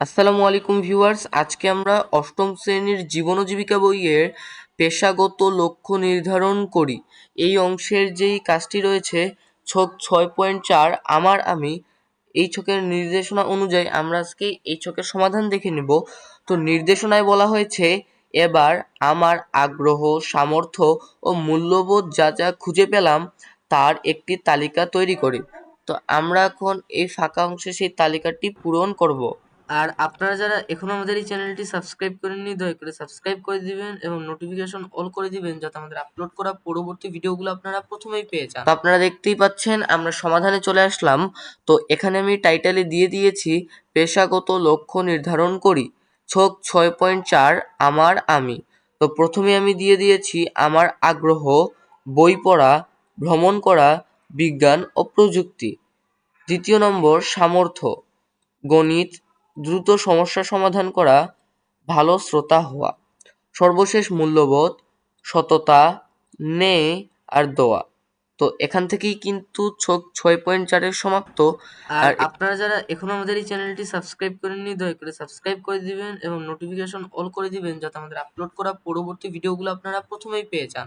আসসালামু আলাইকুম ভিউয়ার্স, আজকে আমরা অষ্টম শ্রেণির জীবন জীবিকা বইয়ের পেশাগত লক্ষ্য নির্ধারণ করি। এই অংশের যেই কাজটি রয়েছে, ছক ছয় পয়েন্ট চার, আমার আমি এই ছকের নির্দেশনা অনুযায়ী আমরা আজকে এই ছকের সমাধান দেখে নেব। তো নির্দেশনায় বলা হয়েছে, এবার আমার আগ্রহ, সামর্থ্য ও মূল্যবোধ যা যা খুঁজে পেলাম, তার একটি তালিকা তৈরি করি। তো আমরা এখন এই ফাঁকা অংশে সেই তালিকাটি পূরণ করব। আর আপনারা যারা এখনও আমাদের এই চ্যানেলটি সাবস্ক্রাইব করেননি, দয়া করে সাবস্ক্রাইব করে দিবেন এবং নোটিফিকেশন অল করে দিবেন যাতে আমাদের আপলোড করা পরবর্তী ভিডিওগুলো আপনারা প্রথমেই পেয়ে যান। তো আপনারা দেখতেই পাচ্ছেন, আমরা সমাধানে চলে আসলাম। তো এখানে আমি টাইটেলে দিয়ে দিয়েছি, পেশাগত লক্ষ্য নির্ধারণ করি। ছক ছয় পয়েন্ট চার, আমার, আমি। তো প্রথমে আমি দিয়ে দিয়েছি, আমার আগ্রহ, বই পড়া, ভ্রমণ করা, বিজ্ঞান ও প্রযুক্তি। দ্বিতীয় নম্বর, সামর্থ্য, গণিত দ্রুত সমস্যা সমাধান করা ভালো শ্রোতা হওয়া। সর্বশেষ মূল্যবোধ সততা ন্যায় আর দোয়া। তো এখান থেকেই কিন্তু ছয় পয়েন্ট চারের সমাপ্ত। আর আপনারা যারা এখনও আমাদের এই চ্যানেলটি সাবস্ক্রাইব করেননি দয়া করে সাবস্ক্রাইব করে দিবেন এবং নোটিফিকেশন অল করে দিবেন যাতে আমাদের আপলোড করা পরবর্তী ভিডিওগুলো আপনারা প্রথমেই পেয়ে যান।